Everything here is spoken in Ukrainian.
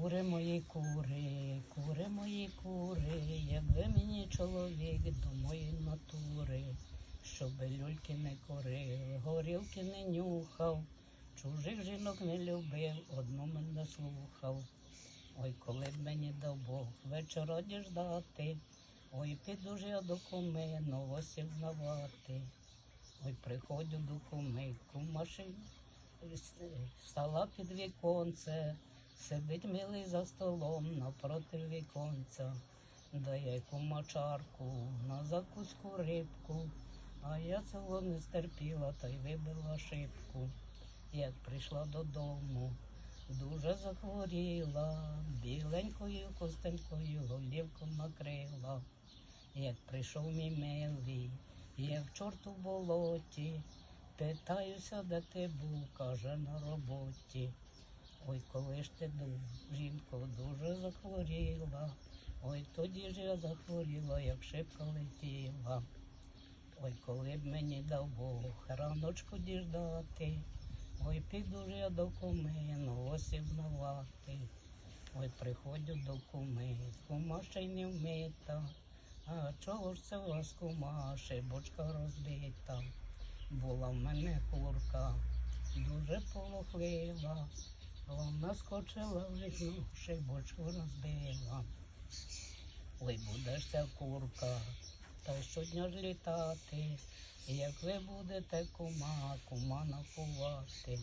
Кури мої кури, кури мої кури, якби мені чоловік до моєї натури, щоби люльки не корив, горілки не нюхав, чужих жінок не любив, одну мене слухав. Ой, коли б мені дав Бог вечора діждати, ой, піду ж я до куми новості взнавати. Ой, приходжу до куми, кума ще стала під віконце, сидить милий за столом напроти віконця, дає кума чарку на закуську рибку, а я цього не стерпіла та й вибила шибку. Як прийшла додому, дуже захворіла, біленькою костенькою голівку накрила. Як прийшов мій милий, я в чорту болоті, питаюся, де ти був, каже на роботі. Ой, коли ж ти жінко, дуже захворіла. Ой, тоді ж я захворіла, як шибка летіла. Ой, коли б мені дав Бог раночку діждати. Ой, піду ж я до куми, новості взнавати. Ой, приходжу до куми, кума ще й не вмита. А чого ж це у вас кума, шибочка розбита? Була в мене курка, дуже полохлива. Вона скочила в вікно, шибочку розбила. Ой, будешся курка, та щодня ж літати. Як ви будете кума, кума напувати.